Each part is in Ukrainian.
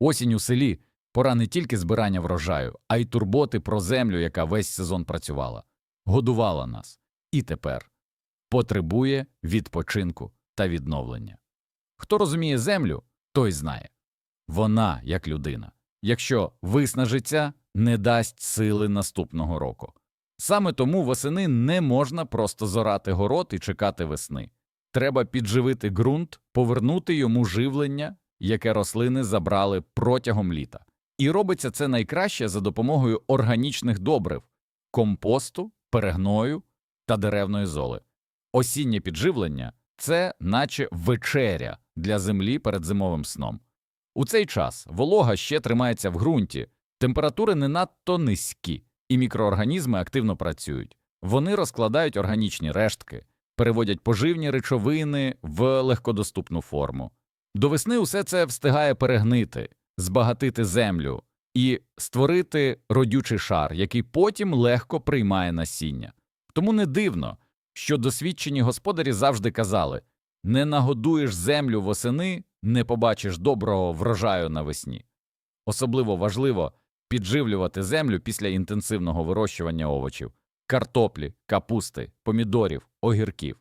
Осінь у селі пора не тільки збирання врожаю, а й турботи про землю, яка весь сезон працювала, годувала нас і тепер потребує відпочинку та відновлення. Хто розуміє землю, той знає вона як людина. Якщо виснажиться, не дасть сили наступного року. Саме тому восени не можна просто зорати город і чекати весни. Треба підживити ґрунт, повернути йому живлення, яке рослини забрали протягом літа. І робиться це найкраще за допомогою органічних добрив, компосту, перегною та деревної золи. Осіннє підживлення це наче вечеря для землі перед зимовим сном. У цей час волога ще тримається в ґрунті, температури не надто низькі, і мікроорганізми активно працюють. Вони розкладають органічні рештки, переводять поживні речовини в легкодоступну форму. До весни усе це встигає перегнити, збагатити землю і створити родючий шар, який потім легко приймає насіння. Тому не дивно, що досвідчені господарі завжди казали не нагодуєш землю восени, не побачиш доброго врожаю навесні. Особливо важливо підживлювати землю після інтенсивного вирощування овочів, картоплі, капусти, помідорів, огірків.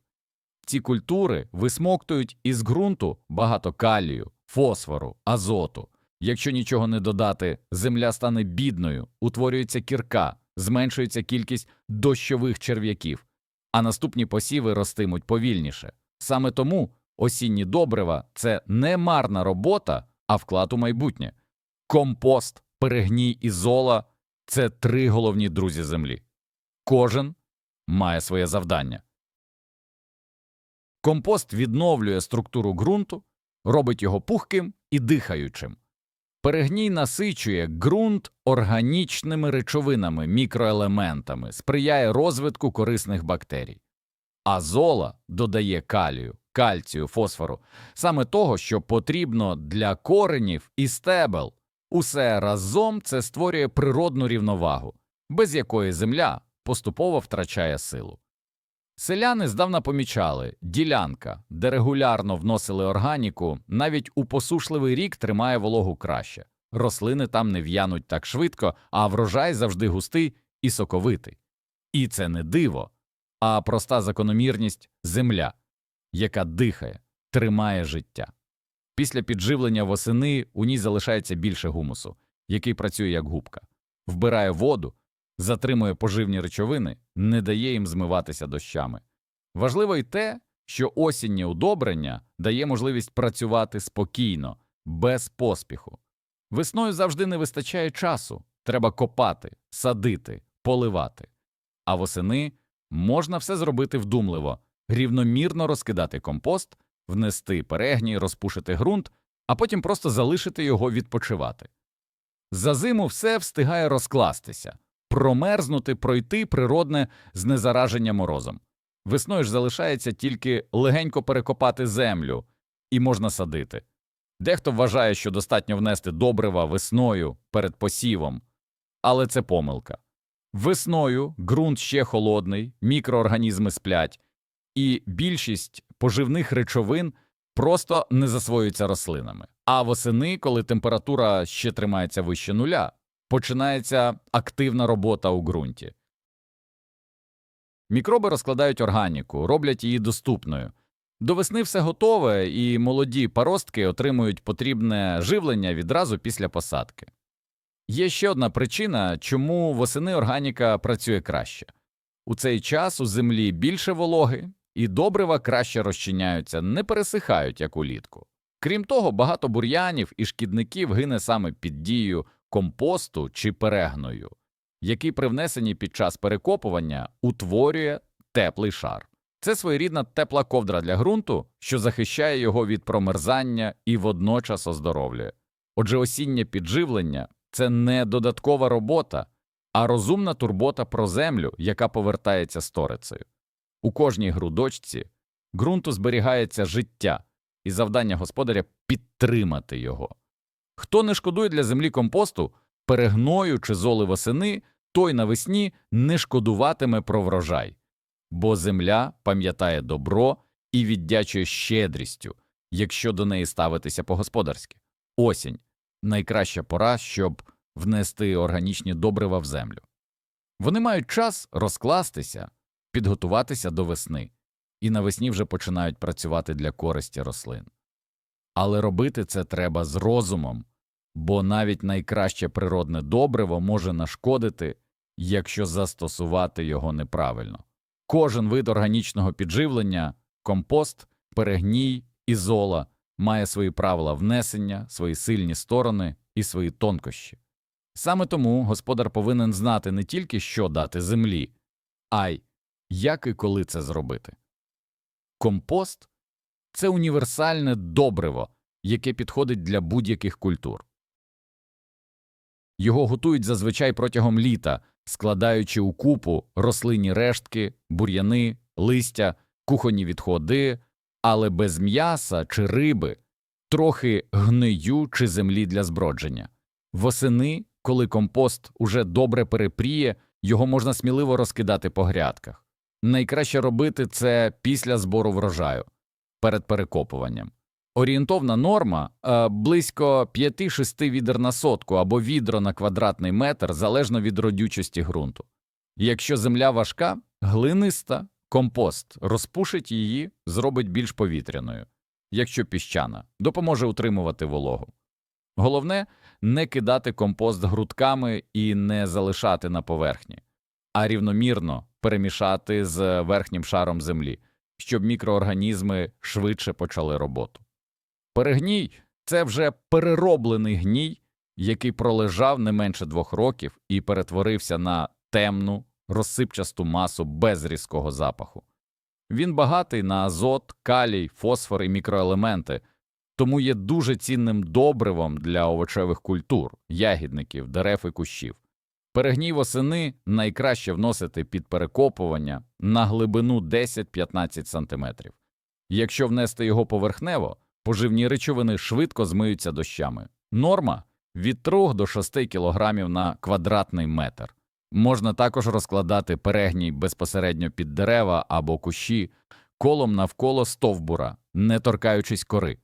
Ці культури висмоктують із ґрунту багато калію, фосфору, азоту. Якщо нічого не додати, земля стане бідною, утворюється кірка, зменшується кількість дощових черв'яків, а наступні посіви ростимуть повільніше. Саме тому осінні добрива це не марна робота, а вклад у майбутнє. Компост, перегній і зола це три головні друзі землі. Кожен має своє завдання. Компост відновлює структуру ґрунту, робить його пухким і дихаючим. Перегній насичує ґрунт органічними речовинами, мікроелементами, сприяє розвитку корисних бактерій. А зола додає калію, кальцію, фосфору, саме того, що потрібно для коренів і стебел. Усе разом це створює природну рівновагу, без якої земля поступово втрачає силу. Селяни здавна помічали ділянка, де регулярно вносили органіку, навіть у посушливий рік тримає вологу краще. Рослини там не в'януть так швидко, а врожай завжди густий і соковитий. І це не диво, а проста закономірність земля, яка дихає, тримає життя. Після підживлення восени у ній залишається більше гумусу, який працює як губка, вбирає воду, затримує поживні речовини, не дає їм змиватися дощами. Важливо й те, що осіннє удобрення дає можливість працювати спокійно, без поспіху. Весною завжди не вистачає часу, треба копати, садити, поливати. А восени можна все зробити вдумливо, рівномірно розкидати компост, внести перегній, розпушити ґрунт, а потім просто залишити його відпочивати. За зиму все встигає розкластися, промерзнути, пройти природне знезараження морозом. Весною ж залишається тільки легенько перекопати землю, і можна садити. Дехто вважає, що достатньо внести добрива весною перед посівом, але це помилка. Весною ґрунт ще холодний, мікроорганізми сплять, і більшість поживних речовин просто не засвоюються рослинами. А восени, коли температура ще тримається вище нуля, починається активна робота у ґрунті. Мікроби розкладають органіку, роблять її доступною. До весни все готове, і молоді паростки отримують потрібне живлення відразу після посадки. Є ще одна причина, чому восени органіка працює краще. У цей час у землі більше вологи, і добрива краще розчиняються, не пересихають, як улітку. Крім того, багато бур'янів і шкідників гине саме під дією компосту чи перегною, який при внесенні під час перекопування утворює теплий шар. Це своєрідна тепла ковдра для ґрунту, що захищає його від промерзання і водночас оздоровлює. Отже, осіннє підживлення це не додаткова робота, а розумна турбота про землю, яка повертається сторицею. У кожній грудочці ґрунту зберігається життя, і завдання господаря підтримати його. Хто не шкодує для землі компосту, перегною чи золи восени, той навесні не шкодуватиме про врожай, бо земля пам'ятає добро і віддячує щедрістю, якщо до неї ставитися по-господарськи. Осінь найкраща пора, щоб внести органічні добрива в землю. Вони мають час розкластися, підготуватися до весни, і навесні вже починають працювати для користі рослин. Але робити це треба з розумом, бо навіть найкраще природне добриво може нашкодити, якщо застосувати його неправильно. Кожен вид органічного підживлення, компост, перегній і зола має свої правила внесення, свої сильні сторони і свої тонкощі. Саме тому господар повинен знати не тільки, що дати землі, а й як і коли це зробити. Компост це універсальне добриво, яке підходить для будь-яких культур. Його готують зазвичай протягом літа, складаючи у купу рослинні рештки, бур'яни, листя, кухонні відходи, але без м'яса чи риби, трохи гнию чи землі для збродження. Восени, коли компост уже добре перепріє, його можна сміливо розкидати по грядках. Найкраще робити це після збору врожаю, перед перекопуванням. Орієнтовна норма е, близько 5-6 відер на сотку або відро на квадратний метр залежно від родючості ґрунту. Якщо земля важка, глиниста, компост розпушить її, зробить більш повітряною. Якщо піщана, допоможе утримувати вологу. Головне не кидати компост грудками і не залишати на поверхні, а рівномірно перемішати з верхнім шаром землі, щоб мікроорганізми швидше почали роботу. Перегній це вже перероблений гній, який пролежав не менше двох років і перетворився на темну, розсипчасту масу без різкого запаху. Він багатий на азот, калій, фосфор і мікроелементи, тому є дуже цінним добривом для овочевих культур, ягідників, дерев і кущів. Перегній восени найкраще вносити під перекопування на глибину 10-15 см. Якщо внести його поверхнево, поживні речовини швидко змиються дощами. Норма від 3 до 6 кг на квадратний метр. Можна також розкладати перегній безпосередньо під дерева або кущі колом навколо стовбура, не торкаючись кори.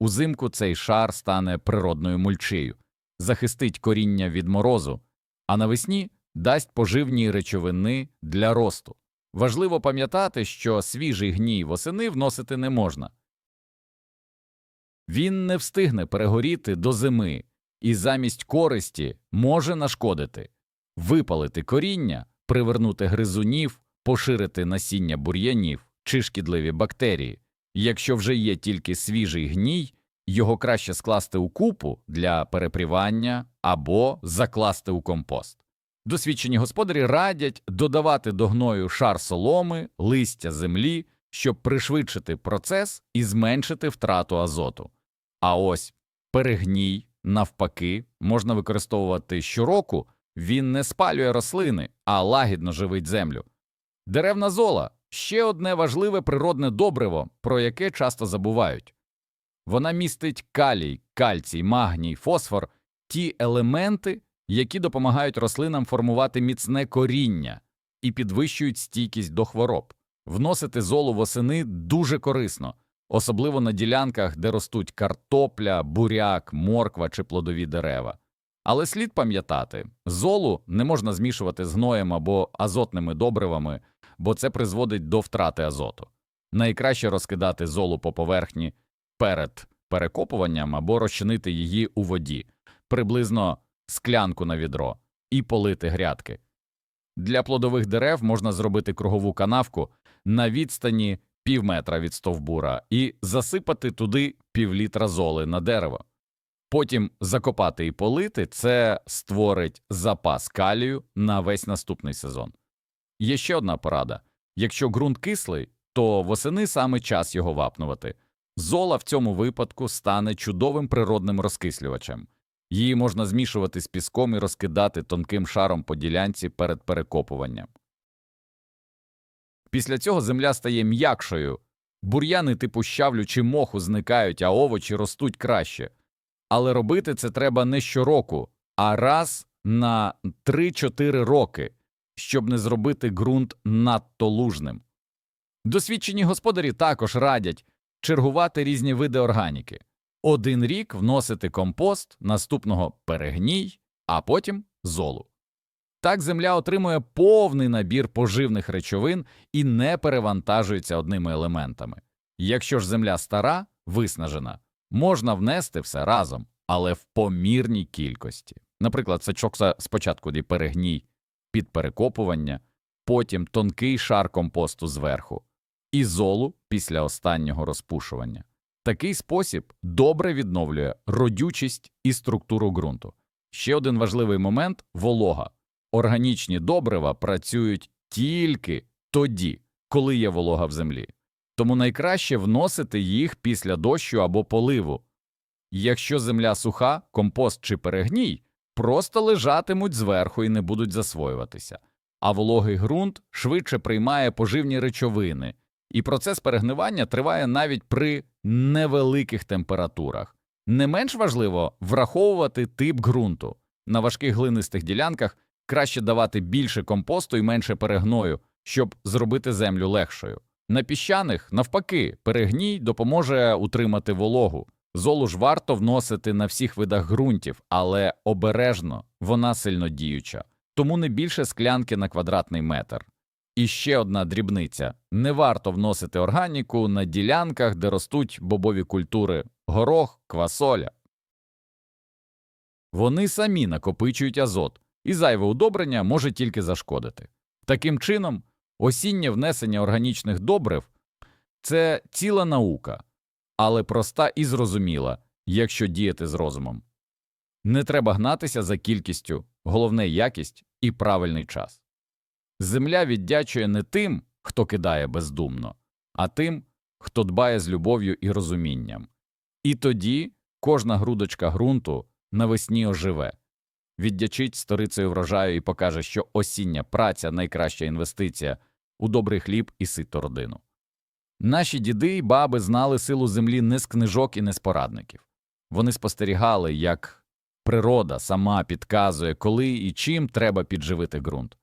Узимку цей шар стане природною мульчею, захистить коріння від морозу, а навесні дасть поживні речовини для росту. Важливо пам'ятати, що свіжий гній восени вносити не можна. Він не встигне перегоріти до зими і замість користі може нашкодити, випалити коріння, привернути гризунів, поширити насіння бур'янів чи шкідливі бактерії. Якщо вже є тільки свіжий гній, його краще скласти у купу для перепрівання або закласти у компост. Досвідчені господарі радять додавати до гною шар соломи, листя землі, щоб пришвидшити процес і зменшити втрату азоту. А ось перегній, навпаки, можна використовувати щороку, він не спалює рослини, а лагідно живить землю. Деревна зола ще одне важливе природне добриво, про яке часто забувають. Вона містить калій, кальцій, магній, фосфор ті елементи, які допомагають рослинам формувати міцне коріння і підвищують стійкість до хвороб. Вносити золу восени дуже корисно, особливо на ділянках, де ростуть картопля, буряк, морква чи плодові дерева. Але слід пам'ятати, золу не можна змішувати з гноєм або азотними добривами, бо це призводить до втрати азоту. Найкраще розкидати золу по поверхні перед перекопуванням або розчинити її у воді, приблизно склянку на відро, і полити грядки. Для плодових дерев можна зробити кругову канавку на відстані пів метра від стовбура і засипати туди півлітра золи на дерево. Потім закопати і полити це створить запас калію на весь наступний сезон. Є ще одна порада якщо ґрунт кислий, то восени саме час його вапнувати. Зола в цьому випадку стане чудовим природним розкислювачем. Її можна змішувати з піском і розкидати тонким шаром по ділянці перед перекопуванням. Після цього земля стає м'якшою, бур'яни типу щавлю чи моху зникають, а овочі ростуть краще. Але робити це треба не щороку, а раз на 3-4 роки, щоб не зробити ґрунт надто лужним. Досвідчені господарі також радять чергувати різні види органіки. Один рік вносити компост, наступного перегній, а потім золу. Так земля отримує повний набір поживних речовин і не перевантажується одними елементами. Якщо ж земля стара, виснажена, можна внести все разом, але в помірній кількості. Наприклад, сачок спочатку перегній під перекопування, потім тонкий шар компосту зверху і золу після останнього розпушування. Такий спосіб добре відновлює родючість і структуру ґрунту. Ще один важливий момент волога. Органічні добрива працюють тільки тоді, коли є волога в землі. Тому найкраще вносити їх після дощу або поливу. Якщо земля суха, компост чи перегній просто лежатимуть зверху і не будуть засвоюватися, а вологий ґрунт швидше приймає поживні речовини, і процес перегнивання триває навіть при невеликих температурах. Не менш важливо враховувати тип ґрунту. На важких глинистих ділянках краще давати більше компосту і менше перегною, щоб зробити землю легшою. На піщаних, навпаки, перегній допоможе утримати вологу. Золу ж варто вносити на всіх видах ґрунтів, але обережно, вона сильно діюча, тому не більше склянки на квадратний метр. І ще одна дрібниця: не варто вносити органіку на ділянках, де ростуть бобові культури горох, квасоля. Вони самі накопичують азот, і зайве удобрення може тільки зашкодити. Таким чином, осіннє внесення органічних добрив це ціла наука, але проста і зрозуміла, якщо діяти з розумом. Не треба гнатися за кількістю, головне якість і правильний час. Земля віддячує не тим, хто кидає бездумно, а тим, хто дбає з любов'ю і розумінням. І тоді кожна грудочка ґрунту навесні оживе, віддячить сторицею врожаю і покаже, що осіння праця найкраща інвестиція у добрий хліб і ситу родину. Наші діди й баби знали силу землі не з книжок і не з порадників. Вони спостерігали, як природа сама підказує, коли і чим треба підживити ґрунт.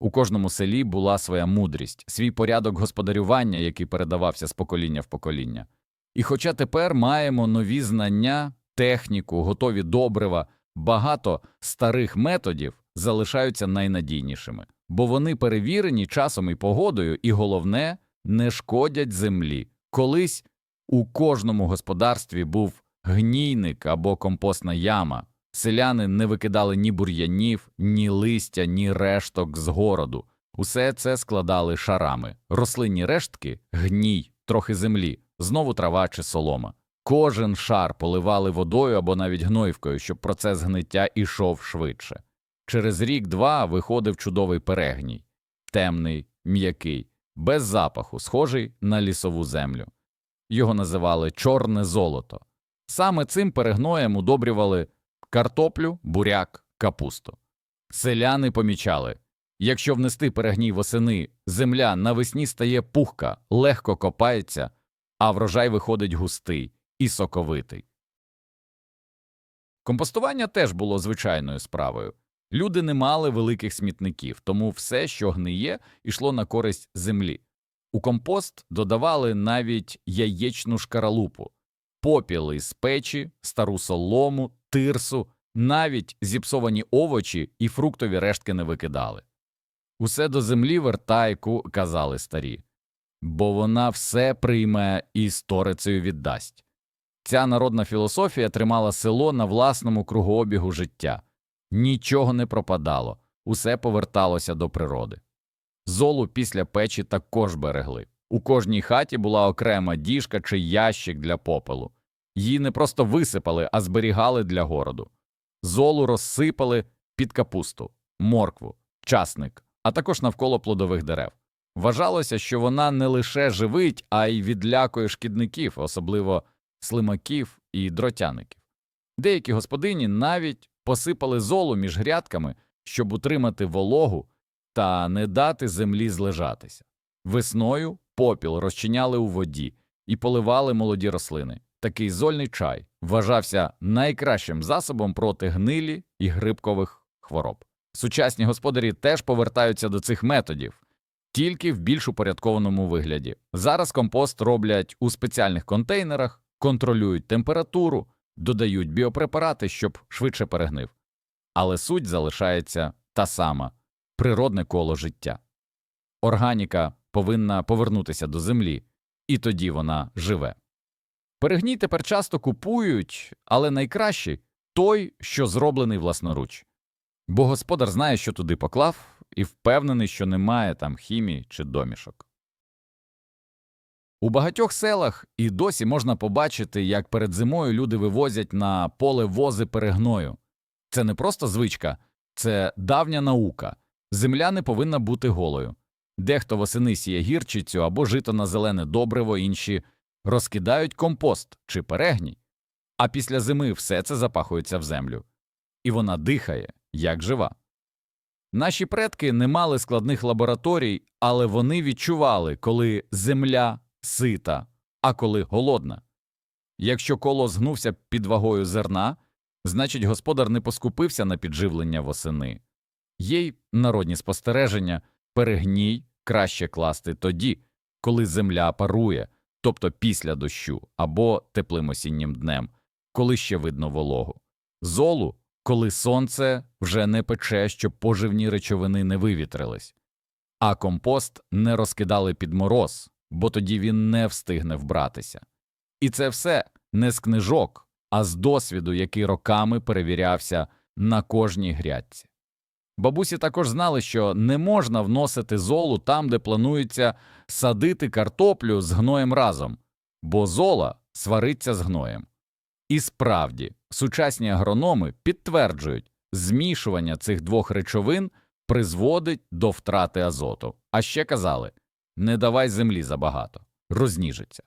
У кожному селі була своя мудрість, свій порядок господарювання, який передавався з покоління в покоління. І хоча тепер маємо нові знання, техніку, готові добрива, багато старих методів залишаються найнадійнішими, бо вони перевірені часом і погодою, і головне, не шкодять землі. Колись у кожному господарстві був гнійник або компостна яма. Селяни не викидали ні бур'янів, ні листя, ні решток з городу. Усе це складали шарами. Рослинні рештки, гній, трохи землі, знову трава чи солома. Кожен шар поливали водою або навіть гнойвкою, щоб процес гниття ішов швидше. Через рік-два виходив чудовий перегній, темний, м'який, без запаху, схожий на лісову землю. Його називали чорне золото. Саме цим перегноєм удобрювали картоплю, буряк, капусту. Селяни помічали якщо внести перегній восени, земля навесні стає пухка, легко копається, а врожай виходить густий і соковитий. Компостування теж було звичайною справою. Люди не мали великих смітників, тому все, що гниє, йшло на користь землі. У компост додавали навіть яєчну шкаралупу, попіл із печі, стару солому, тирсу, навіть зіпсовані овочі і фруктові рештки не викидали. Усе до землі вертайку, казали старі, бо вона все прийме і сторицею віддасть. Ця народна філософія тримала село на власному кругообігу життя. Нічого не пропадало, усе поверталося до природи. Золу після печі також берегли. У кожній хаті була окрема діжка чи ящик для попелу. Її не просто висипали, а зберігали для городу. Золу розсипали під капусту, моркву, часник, а також навколо плодових дерев. Вважалося, що вона не лише живить, а й відлякує шкідників, особливо слимаків і дротяників. Деякі господині навіть посипали золу між грядками, щоб утримати вологу та не дати землі злежатися. Весною попіл розчиняли у воді і поливали молоді рослини. Такий зольний чай вважався найкращим засобом проти гнилі і грибкових хвороб. Сучасні господарі теж повертаються до цих методів, тільки в більш упорядкованому вигляді. Зараз компост роблять у спеціальних контейнерах, контролюють температуру, додають біопрепарати, щоб швидше перегнив. Але суть залишається та сама природне коло життя. Органіка повинна повернутися до землі, і тоді вона живе. Перегній тепер часто купують, але найкращий той, що зроблений власноруч. Бо господар знає, що туди поклав, і впевнений, що немає там хімії чи домішок. У багатьох селах і досі можна побачити, як перед зимою люди вивозять на поле вози перегною. Це не просто звичка, це давня наука. Земля не повинна бути голою. Дехто восени сіє гірчицю або жито на зелене добриво, інші розкидають компост чи перегній, а після зими все це запахується в землю. І вона дихає, як жива. Наші предки не мали складних лабораторій, але вони відчували, коли земля сита, а коли голодна. Якщо коло згнувся під вагою зерна, значить господар не поскупився на підживлення восени. Є й народні спостереження перегній краще класти тоді, коли земля парує, тобто після дощу або теплим осіннім днем, коли ще видно вологу. Золу, коли сонце вже не пече, щоб поживні речовини не вивітрились, а компост не розкидали під мороз, бо тоді він не встигне вбратися. І це все не з книжок, а з досвіду, який роками перевірявся на кожній грядці. Бабусі також знали, що не можна вносити золу там, де планується садити картоплю з гноєм разом, бо зола свариться з гноєм. І справді, сучасні агрономи підтверджують, змішування цих двох речовин призводить до втрати азоту. А ще казали не давай землі забагато, розніжиться.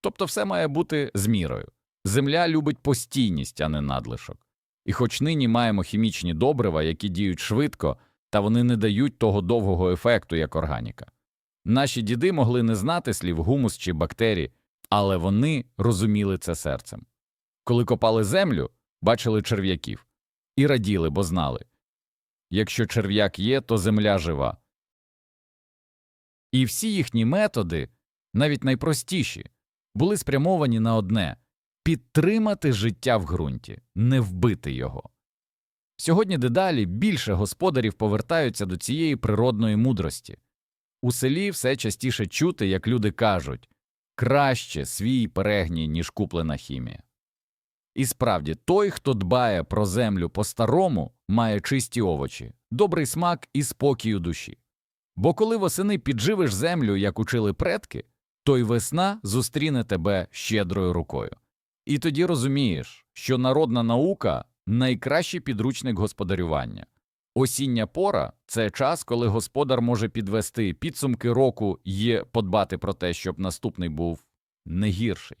Тобто все має бути з мірою. Земля любить постійність, а не надлишок. І хоч нині маємо хімічні добрива, які діють швидко, та вони не дають того довгого ефекту, як органіка. Наші діди могли не знати слів гумус чи бактерій, але вони розуміли це серцем. Коли копали землю, бачили черв'яків і раділи, бо знали якщо черв'як є, то земля жива. І всі їхні методи, навіть найпростіші, були спрямовані на одне підтримати життя в ґрунті, не вбити його. Сьогодні дедалі більше господарів повертаються до цієї природної мудрості. У селі все частіше чути, як люди кажуть краще свій перегній, ніж куплена хімія. І справді, той, хто дбає про землю по-старому, має чисті овочі, добрий смак і спокій у душі. Бо коли восени підживиш землю, як учили предки, то й весна зустріне тебе щедрою рукою. І тоді розумієш, що народна наука найкращий підручник господарювання. Осіння пора це час, коли господар може підвести підсумки року і подбати про те, щоб наступний був не гірший.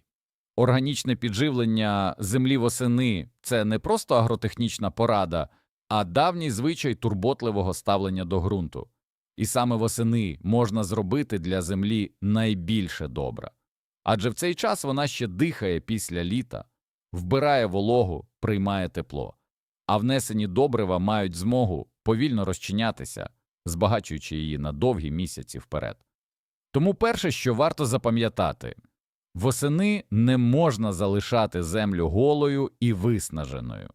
Органічне підживлення землі восени це не просто агротехнічна порада, а давній звичай турботливого ставлення до ґрунту. І саме восени можна зробити для землі найбільше добра. Адже в цей час вона ще дихає після літа, вбирає вологу, приймає тепло, а внесені добрива мають змогу повільно розчинятися, збагачуючи її на довгі місяці вперед. Тому перше, що варто запам'ятати восени не можна залишати землю голою і виснаженою.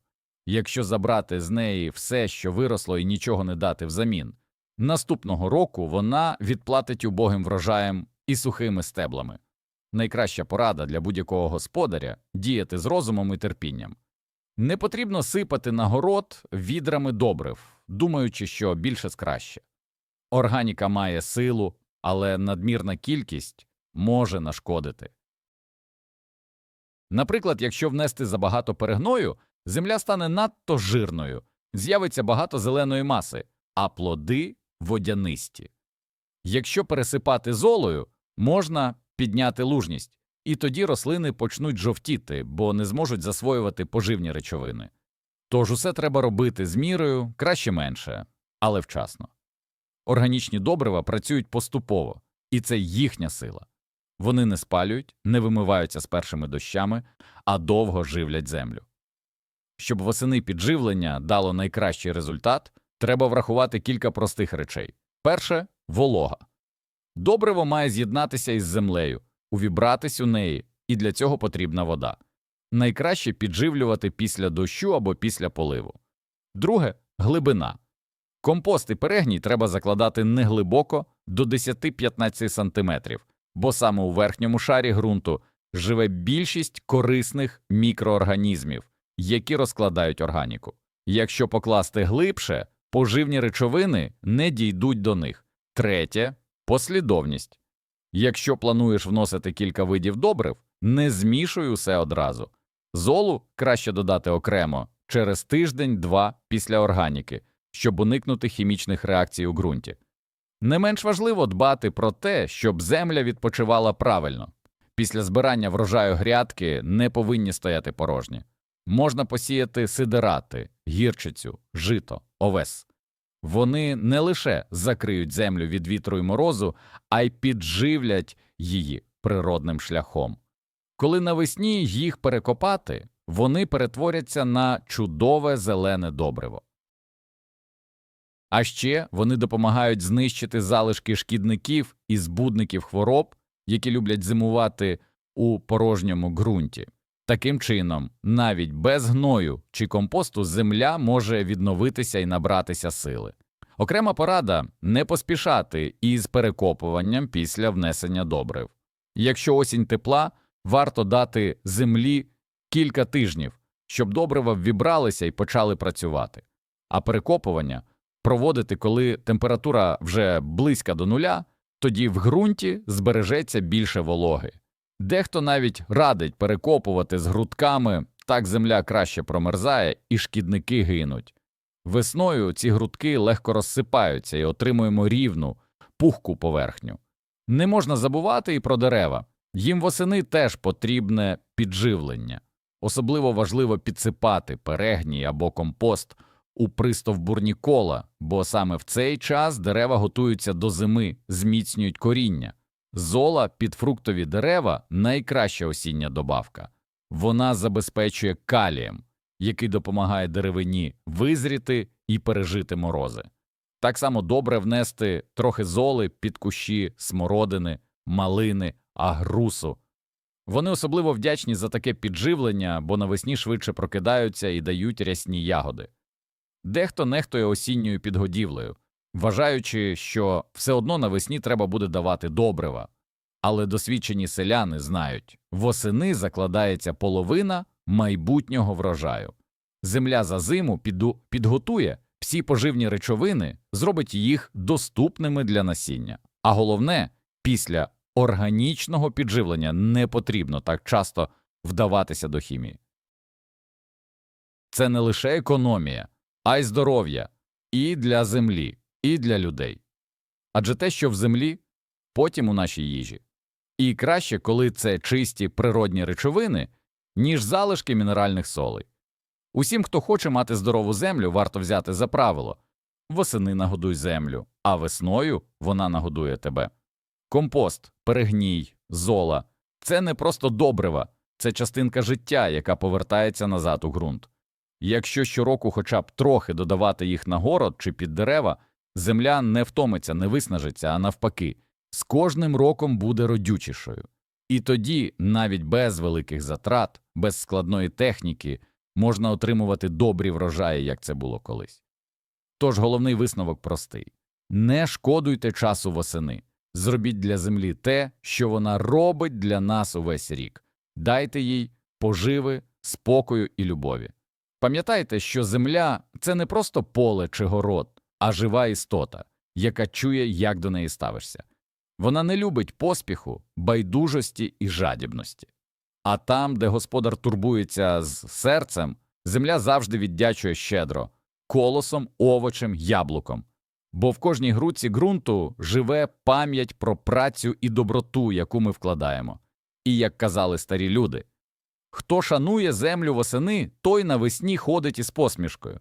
Якщо забрати з неї все, що виросло, і нічого не дати взамін, наступного року вона відплатить убогим врожаєм і сухими стеблами. Найкраща порада для будь-якого господаря діяти з розумом і терпінням. Не потрібно сипати на город відрами добрив, думаючи, що більше скраще. Органіка має силу, але надмірна кількість може нашкодити. Наприклад, якщо внести забагато перегною, земля стане надто жирною, з'явиться багато зеленої маси, а плоди водянисті. Якщо пересипати золою, можна підняти лужність, і тоді рослини почнуть жовтіти, бо не зможуть засвоювати поживні речовини. Тож усе треба робити з мірою, краще менше, але вчасно. Органічні добрива працюють поступово, і це їхня сила. Вони не спалюють, не вимиваються з першими дощами, а довго живлять землю. Щоб восени підживлення дало найкращий результат, треба врахувати кілька простих речей. Перше волога. Добриво має з'єднатися із землею, увібратись у неї, і для цього потрібна вода. Найкраще підживлювати після дощу або після поливу. Друге глибина. Компост і перегній треба закладати неглибоко до 10-15 см, бо саме у верхньому шарі ґрунту живе більшість корисних мікроорганізмів, які розкладають органіку. Якщо покласти глибше, поживні речовини не дійдуть до них. Третє послідовність. Якщо плануєш вносити кілька видів добрив, не змішуй усе одразу. Золу краще додати окремо через тиждень-два після органіки, щоб уникнути хімічних реакцій у ґрунті. Не менш важливо дбати про те, щоб земля відпочивала правильно. Після збирання врожаю грядки не повинні стояти порожні. Можна посіяти сидирати, гірчицю, жито, овес. Вони не лише закриють землю від вітру і морозу, а й підживлять її природним шляхом. Коли навесні їх перекопати, вони перетворяться на чудове зелене добриво. А ще вони допомагають знищити залишки шкідників і збудників хвороб, які люблять зимувати у порожньому ґрунті. Таким чином, навіть без гною чи компосту земля може відновитися і набратися сили. Окрема порада не поспішати із перекопуванням після внесення добрив. Якщо осінь тепла, варто дати землі кілька тижнів, щоб добрива ввібралися і почали працювати, а перекопування проводити, коли температура вже близька до нуля, тоді в ґрунті збережеться більше вологи. Дехто навіть радить перекопувати з грудками, так земля краще промерзає і шкідники гинуть. Весною ці грудки легко розсипаються і отримуємо рівну, пухку поверхню. Не можна забувати і про дерева. Їм восени теж потрібне підживлення. Особливо важливо підсипати перегній або компост у пристовбурні кола, бо саме в цей час дерева готуються до зими, зміцнюють коріння. Зола під фруктові дерева найкраща осіння добавка. Вона забезпечує калієм, який допомагає деревині визріти і пережити морози. Так само добре внести трохи золи під кущі смородини, малини, агрусу. Вони особливо вдячні за таке підживлення, бо навесні швидше прокидаються і дають рясні ягоди. Дехто нехтує осінньою підгодівлею, вважаючи, що все одно навесні треба буде давати добрива. Але досвідчені селяни знають, восени закладається половина майбутнього врожаю. Земля за зиму підготує всі поживні речовини, зробить їх доступними для насіння. А головне, після органічного підживлення не потрібно так часто вдаватися до хімії. Це не лише економія, а й здоров'я і для землі, і для людей. Адже те, що в землі, потім у нашій їжі. І краще, коли це чисті природні речовини, ніж залишки мінеральних солей. Усім, хто хоче мати здорову землю, варто взяти за правило восени нагодуй землю, а весною вона нагодує тебе. Компост, перегній, зола це не просто добрива, це частинка життя, яка повертається назад у ґрунт. Якщо щороку хоча б трохи додавати їх на город чи під дерева, земля не втомиться, не виснажиться, а навпаки, з кожним роком буде родючішою. І тоді, навіть без великих затрат, без складної техніки, можна отримувати добрі врожаї, як це було колись. Тож головний висновок простий не шкодуйте часу восени, зробіть для землі те, що вона робить для нас увесь рік, дайте їй поживи, спокою і любові. Пам'ятайте, що земля це не просто поле чи город, а жива істота, яка чує, як до неї ставишся. Вона не любить поспіху, байдужості і жадібності. А там, де господар турбується з серцем, земля завжди віддячує щедро колосом, овочем, яблуком. Бо в кожній грудці ґрунту живе пам'ять про працю і доброту, яку ми вкладаємо. І як казали старі люди, хто шанує землю восени, той навесні ходить із посмішкою.